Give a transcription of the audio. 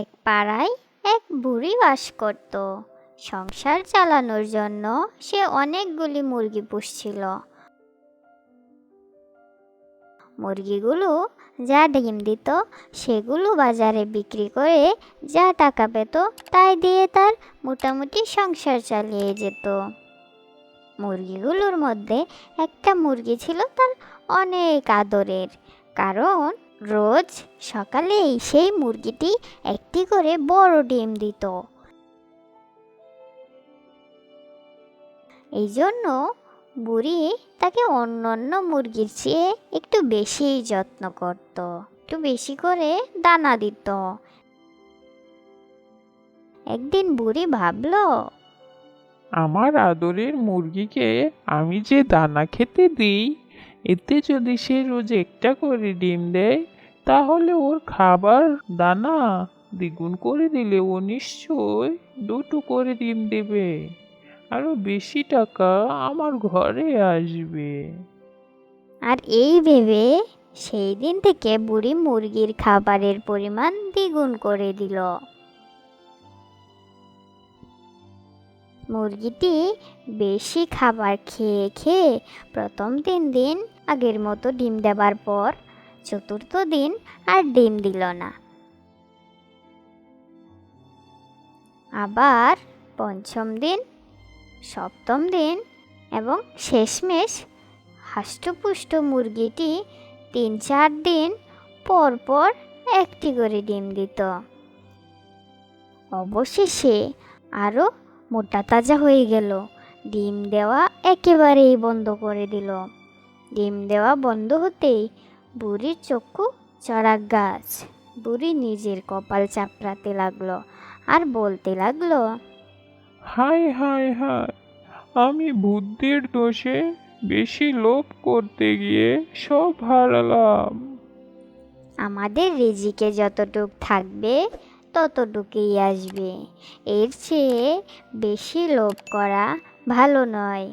এক পাড়ায় এক বুড়ি বাস করত। সংসার চালানোর জন্য সে অনেকগুলি মুরগি পুষছিল। মুরগিগুলো যা ডিম দিত, সেগুলো বাজারে বিক্রি করে যা টাকা পেত, তাই দিয়ে তার মোটামুটি সংসার চালিয়ে যেত। মুরগিগুলোর মধ্যে একটা মুরগি ছিল তার অনেক আদরের, কারণ রোজ সকালেই সেই মুরগিটি একটি করে বড় ডিম দিত। এই জন্য বুড়ি তাকে অন্যান্য মুরগির চেয়ে একটু বেশি যত্ন করত, একটু বেশি করে দানা দিত। একদিন বুড়ি ভাবলো, আমার আদরের মুরগিকে আমি যে দানা খেতে দিই, এতে যদি সে রোজ একটা করে ডিম দেয় তাহলে ওর খাবার দানা দ্বিগুণ করে দিলে ও নিশ্চয় দুটো করে ডিম দেবে। আরও বেশি টাকা আমার ঘরে আসবে। আর এই ভেবে সেই দিন থেকে বুড়ি মুরগির খাবারের পরিমাণ দ্বিগুণ করে দিল। মুরগিটি বেশি খাবার খেয়ে খেয়ে প্রথম তিন দিন আগের মতো ডিম দেবার পর চতুর্থ দিন আর ডিম দিল না। আবার পঞ্চম দিন, সপ্তম দিন এবং শেষমেশ হাষ্টপুষ্ট মুরগিটি তিন চার দিন পর পর একটি করে ডিম দিত। অবশেষে আরও মোটা তাজা হয়ে গেল। ডিম দেওয়া একেবারেই বন্ধ করে দিল। ডিম দেওয়া বন্ধ হতেই বুড়ির চক্ষু চড়াক গাছ। বুড়ি নিজের কপাল চাপড়াতে লাগল আর বলতে লাগল হায় হায় হায় আমি বুদ্ধির দোষে বেশি লোভ করতে গিয়ে সব হারালাম। আমাদের রিজিকে যতটুক থাকবে ততটুকুই আসবে। এর চেয়ে বেশি লোভ করা ভালো নয়।